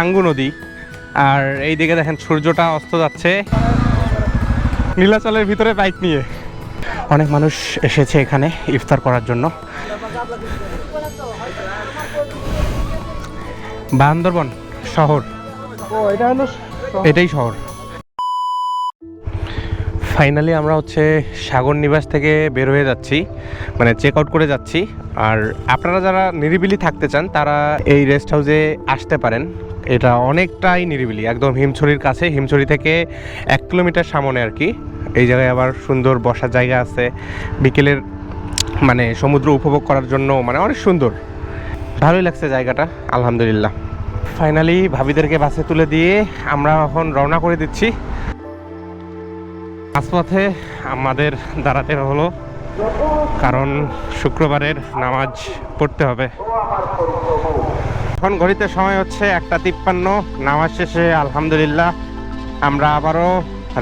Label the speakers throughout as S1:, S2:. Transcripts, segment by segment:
S1: সাঙ্গু নদী। আর এইদিকে দেখেন সূর্যটা অস্ত যাচ্ছে। নীলাচলের ভিতরে বাইক নিয়ে। অনেক মানুষ এসেছে এখানে ইফতার করার জন্য। বান্দরবন শহর।
S2: এটা হলো
S1: এটাই শহর। ফাইনালি আমরা হচ্ছে সাগর নিবাস থেকে বের হয়ে যাচ্ছি। মানে চেক আউট করে যাচ্ছি। আর আপনারা যারা নিরিবিলি থাকতে চান তারা এই রেস্ট হাউসে আসতে পারেন। এটা অনেকটাই নিরিবিলি, একদম হিমছড়ির কাছে, হিমছড়ি থেকে এক কিলোমিটার সামনে আর কি। এই জায়গায় আবার সুন্দর বসার জায়গা আছে, বিকেলের মানে সমুদ্র উপভোগ করার জন্য মানে অনেক সুন্দর। ভালোই লাগছে জায়গাটা, আলহামদুলিল্লাহ। ফাইনালি ভাবিদেরকে বাসে তুলে দিয়ে আমরা এখন রওনা করে দিচ্ছি। মাঝপথে আমাদের দাঁড়াতে হলো, কারণ শুক্রবারের নামাজ পড়তে হবে। এখন ঘড়িতে সময় হচ্ছে একটা তিপ্পান্ন, নামাজ শেষে আলহামদুলিল্লাহ। আমরা আবারও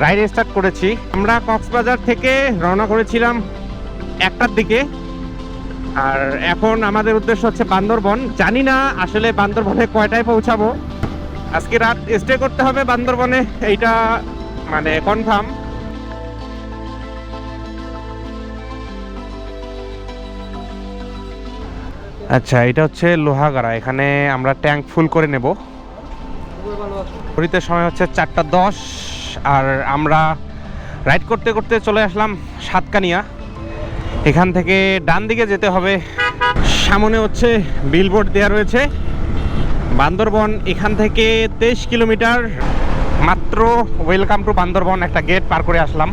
S1: রাইড স্টার্ট করেছি। আমরা কক্সবাজার থেকে রওনা করেছিলাম একটার দিকে। আর এখন আমাদের উদ্দেশ্য হচ্ছে বান্দরবন। জানি না আসলে বান্দরবনে কয়টায় পৌঁছাবো। আজকে রাত স্টে করতে হবে বান্দরবনে, এইটা মানে কনফার্ম আচ্ছা এটা হচ্ছে লোহাগাড়া। এখানে আমরা ট্যাঙ্ক ফুল করে নেব। ঘড়িতে সময় হচ্ছে চারটা দশ। আর আমরা রাইড করতে করতে চলে আসলাম সাতকানিয়া। এখান থেকে ডান দিকে যেতে হবে। সামনে হচ্ছে বিলবোর্ড দেওয়া রয়েছে। বান্দরবন, এখান থেকে তেইশ কিলোমিটার। মাত্র ওয়েলকাম টু বান্দরবন, একটা গেট পার করে আসলাম।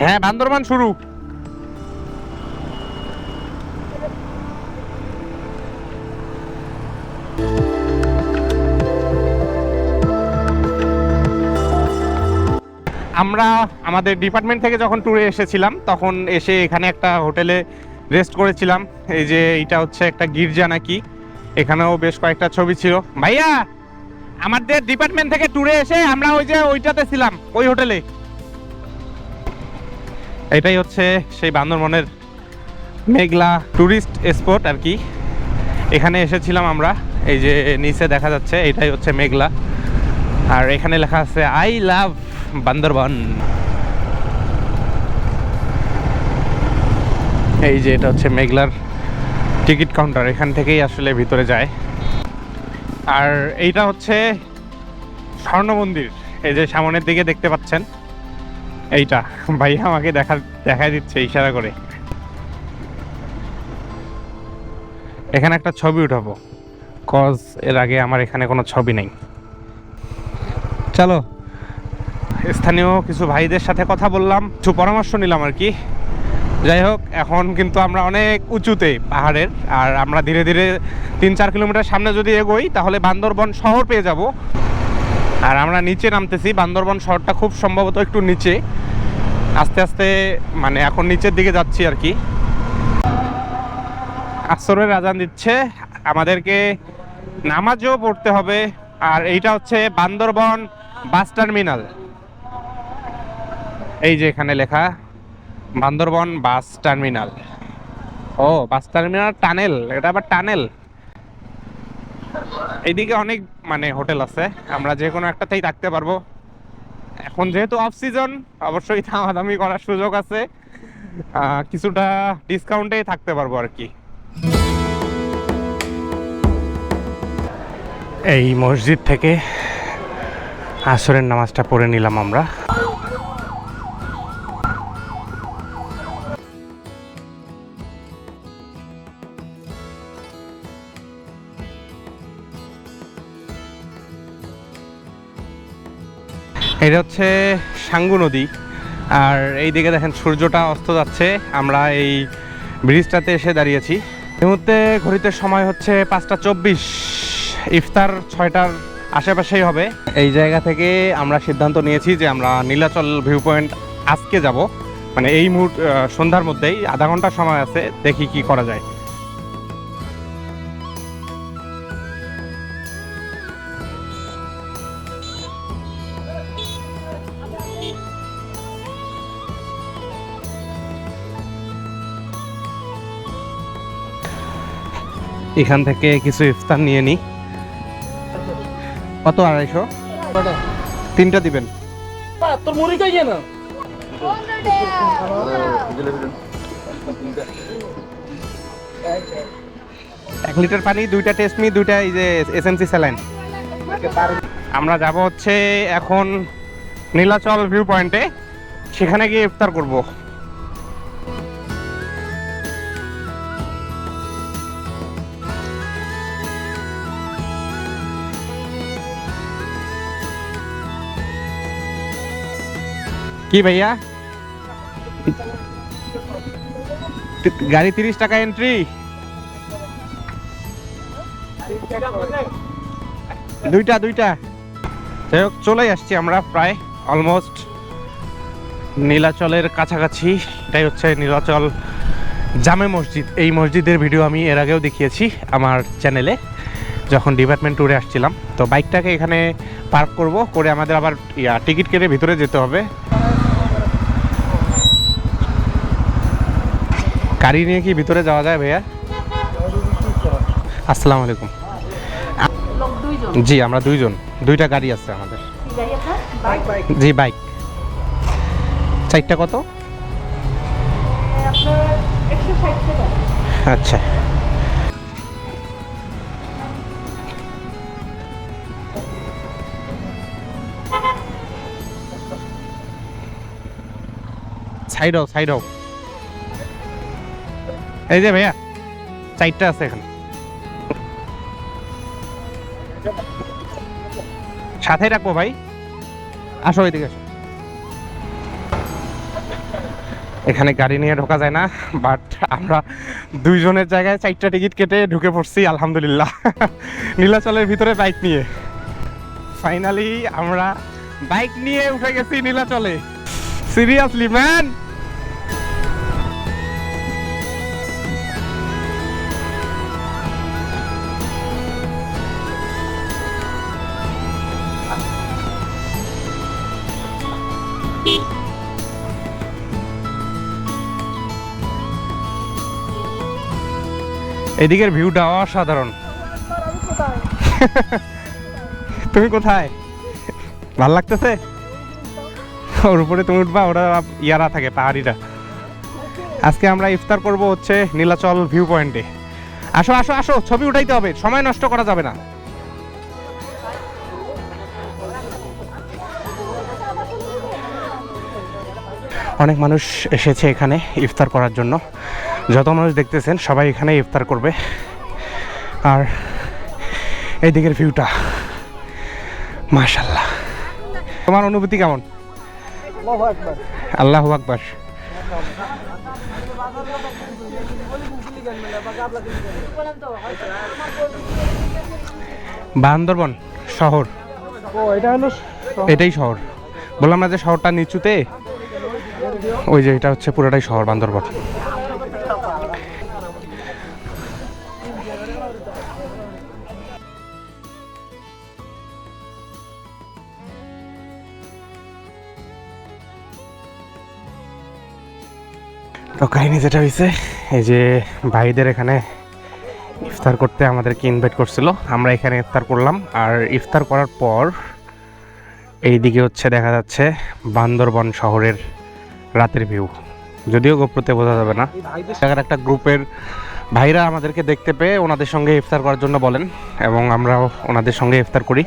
S1: হ্যাঁ বান্দরবন শুরু। আমরা আমাদের ডিপার্টমেন্ট থেকে যখন ট্যুরে এসেছিলাম, তখন এসে এখানে একটা হোটেলে রেস্ট করেছিলাম। এই যে এইটা হচ্ছে একটা গির্জা নাকি, এখানেও বেশ কয়েকটা ছবি ছিল। ভাইয়া, আমাদের ডিপার্টমেন্ট থেকে ট্যুরে এসে আমরা ওই যে ওইটাতে ছিলাম, ওই হোটেলে এটাই হচ্ছে সেই বান্দরবনের মেঘলা ট্যুরিস্ট স্পট আর কি। এখানে এসেছিলাম আমরা, এই যে নিচে দেখা যাচ্ছে, এটাই হচ্ছে মেঘলা। আর এখানে লেখা আছে আই লাভ বান্দরবন। এই যে এটা হচ্ছে মেঘলার টিকিট কাউন্টার, এখান থেকেই আসলে ভিতরে যায়। আর এইটা হচ্ছে স্বর্ণ মন্দির, এই যে সামনের দিকে দেখতে পাচ্ছেন, এইটা। ভাই আমাকে দেখা, দেখাই দিচ্ছে ইশারা করে। এখানে একটা ছবি উঠাবো, কজ এর আগে আমার এখানে কোনো ছবি নেই। চলো। স্থানীয় কিছু ভাইদের সাথে কথা বললাম, কিছু পরামর্শ নিলাম আর কি। যাই হোক, এখন কিন্তু আমরা অনেক উঁচুতে পাহাড়ের, আর আমরা ধীরে ধীরে তিন চার কিলোমিটার সামনে যদি এগোই, তাহলে বান্দরবন শহর পেয়ে যাব। আর আমরা নিচে নামতেছি, বান্দরবন শহরটা খুব সম্ভবত একটু নিচে। আস্তে আস্তে মানে এখন নিচের দিকে যাচ্ছি আর কি। আসরের আজান দিচ্ছে, আমাদেরকে নামাজও পড়তে হবে। আর এইটা হচ্ছে বান্দরবন বাস টার্মিনাল। এই যে এখানে লেখা, বান্দরবন বাস টার্মিনাল। ও, বাস টার্মিনাল টানেল, এটা আবার টানেল। এইদিকে অনেক মানে হোটেল আছে, আমরা যে কোনো একটাতেই থাকতে পারব। এখন যেহেতু অফ সিজন অবশ্যই দামাদামি করার সুযোগ আছে। কিছুটা ডিসকাউন্টেই থাকতে পারব আর কি। এই মসজিদ থেকে আসরের নামাজটা পড়ে নিলাম আমরা। এটা হচ্ছে সাঙ্গু নদী। আর এই দিকে দেখেন সূর্যটা অস্ত যাচ্ছে। আমরা এই ব্রিজটাতে এসে দাঁড়িয়েছি। এই মুহূর্তে ঘড়িতে সময় হচ্ছে পাঁচটা চব্বিশ। ইফতার ছয়টার আশেপাশেই হবে। এই জায়গা থেকে আমরা সিদ্ধান্ত নিয়েছি যে আমরা নীলাচল ভিউ পয়েন্ট আজকে যাব। মানে এই মুহূর্ত সন্ধ্যার মধ্যেই আধা ঘণ্টা সময় আছে, দেখি কি করা যায়। এখান থেকে কিছু ইফতার নিয়ে নিই কত আড়াইশো? তিনটা দিবেন।
S2: তোর মুড়ি খাইয়ে না?
S1: এক লিটার পানি দুইটা টেস্ট মি দুইটা এই যে এসএমসি স্যালাইন আমরা যাব হচ্ছে এখন নীলাচল ভিউ পয়েন্টে সেখানে গিয়ে ইফতার করব। কি ভাইয়া? গাড়ি তিরিশ টাকা এন্ট্রি দুইটা দুইটা। যাই হোক চলে আসছি আমরা প্রায় অলমোস্ট নীলাচলের কাছাকাছি। এটাই হচ্ছে নীলাচল জামে মসজিদ। এই মসজিদের ভিডিও আমি এর আগেও দেখিয়েছি আমার চ্যানেলে যখন ডিপার্টমেন্ট ট্যুরে আসছিলাম। তো বাইকটাকে এখানে পার্ক করব, করে আমাদের আবার টিকিট কেটে ভিতরে যেতে হবে। গাড়ি নিয়ে কি ভিতরে যাওয়া যায় ভাইয়া? আসসালামু আলাইকুম। জি, আমরা দুইজন। দুইটা গাড়ি আছে আমাদের। জি, বাইক। চারটা কত? আচ্ছা। সাইড হও সাইড হও। এই যে ভাইয়া, চারটা আছে এখানে। সাথে রাখব ভাই। আসো এদিকে আসো। এখানে গাড়ি নিয়ে ঢোকা যায় না বাট আমরা দুইজনের জায়গায় চারটা টিকিট কেটে ঢুকে পড়ছি, আলহামদুলিল্লাহ। নীলাচলের ভিতরে বাইক নিয়ে। ফাইনালি আমরা বাইক নিয়ে উঠে গেছি নীলাচলে। সিরিয়াসলি ম্যান এদিকের ভিউটা অসাধারণ। তুমি কোথায়? ভালো লাগতেছে? ওর উপরে তুমি উঠবা, ওরা ইয়ারা থাকে, পাহাড়িরা। আজকে আমরা ইফতার করব হচ্ছে নীলাচল ভিউ পয়েন্টে আসো আসো আসো, ছবি উঠাইতে হবে, সময় নষ্ট করা যাবে না। অনেক মানুষ এসেছে এখানে ইফতার করার জন্য। যত মানুষ দেখতেছেন সবাই এখানে ইফতার করবে। আর এই দিকের ভিউটা মাশাল্লাহ তোমার অনুভূতি কেমন? আল্লাহ আকবার। বান্দরবন শহর।
S2: এটা হলো
S1: এটাই শহর। বললাম না যে শহরটা নিচুতে? ওই যে এটা হচ্ছে পুরোটাই শহর বান্দরবন। তো কাহিনী যেটা হয়েছে এই যে ভাইদের এখানে ইফতার করতে আমাদেরকে ইনভাইট করছিল, আমরা এখানে ইফতার করলাম। আর ইফতার করার পর এইদিকে হচ্ছে দেখা যাচ্ছে বান্দরবন শহরের রাতের ভিউ। যদিও গোপ্রতে বোঝা যাবে না। জায়গার একটা গ্রুপের ভাইরা আমাদেরকে দেখতে পেয়ে ওনাদের সঙ্গে ইফতার করার জন্য বলেন, এবং আমরাও ওনাদের সঙ্গে ইফতার করি।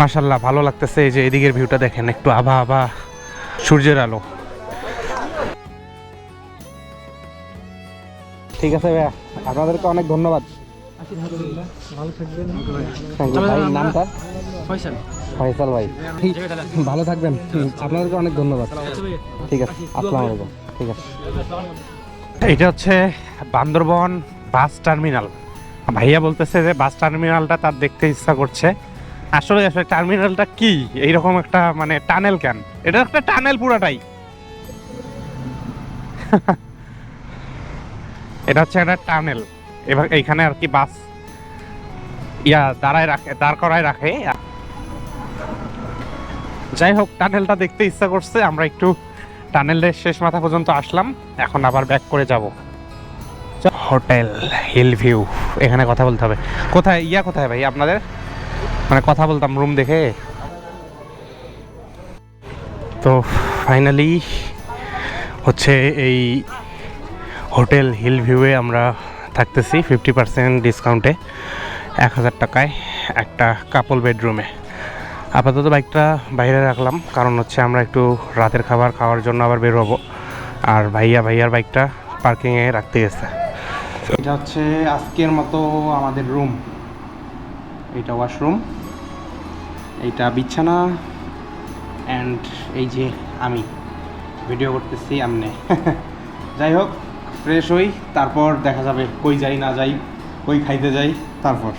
S1: মাশাল্লাহ ভালো লাগতেছে এই যে এদিকের ভিউটা দেখেন, একটু আভা আভা সূর্যের আলো। ঠিক আছে ভাইয়া, আপনাদেরকে অনেক ধন্যবাদ. ভাই ভাই। ভালো থাকবেন, আপনাদেরকে অনেক ধন্যবাদ। ঠিক আছে, আসসালামু আলাইকুম, ঠিক আছে। এটা হচ্ছে বান্দরবন বাস টার্মিনাল। ভাইয়া বলতেছে যে বাস টার্মিনালটা তার দেখতে ইচ্ছা করছে। আসলে আসলে টার্মিনালটা কি? এইরকম একটা মানে টানেল কেন? এটা একটা টানেল পুরাটাই। এটা হচ্ছে একটা টানেল। এবার এইখানে আর কি বাস ইয়া দাঁড়ায় রাখে, দাঁড় করায় রাখে। যাই হোক, টানেলটা দেখতে ইচ্ছা করছে। আমরা একটু টানেলের শেষ মাথা পর্যন্ত আসলাম। এখন আবার ব্যাক করে যাব। হোটেল হিল ভিউ এখানে কথা বলতে হবে। কোথায়? ইয়া কোথায় ভাই আপনাদের? মানে কথা বলতাম রুম দেখে। তো ফাইনালি হচ্ছে এই হোটেল হিল ভিউয়ে আমরা থাকতেছি ফিফটি পার্সেন্ট ডিসকাউন্টে এক হাজার টাকায় একটা কাপল বেডরুমে আপাতত বাইকটা বাইরে রাখলাম, কারণ হচ্ছে আমরা একটু রাতের খাবার খাওয়ার জন্য আবার বের হব। আর ভাইয়া, ভাইয়ার বাইকটা পার্কিংয়ে রাখতে গেছে। এটা হচ্ছে আজকের মতো আমাদের রুম এটা ওয়াশরুম এইটা বিছানা অ্যান্ড এই যে আমি। ভিডিও করতেছি আমনে। যাই হোক ফ্রেশ হই তারপর দেখা যাবে কই যাই না যাই কই খাইতে যাই তারপর।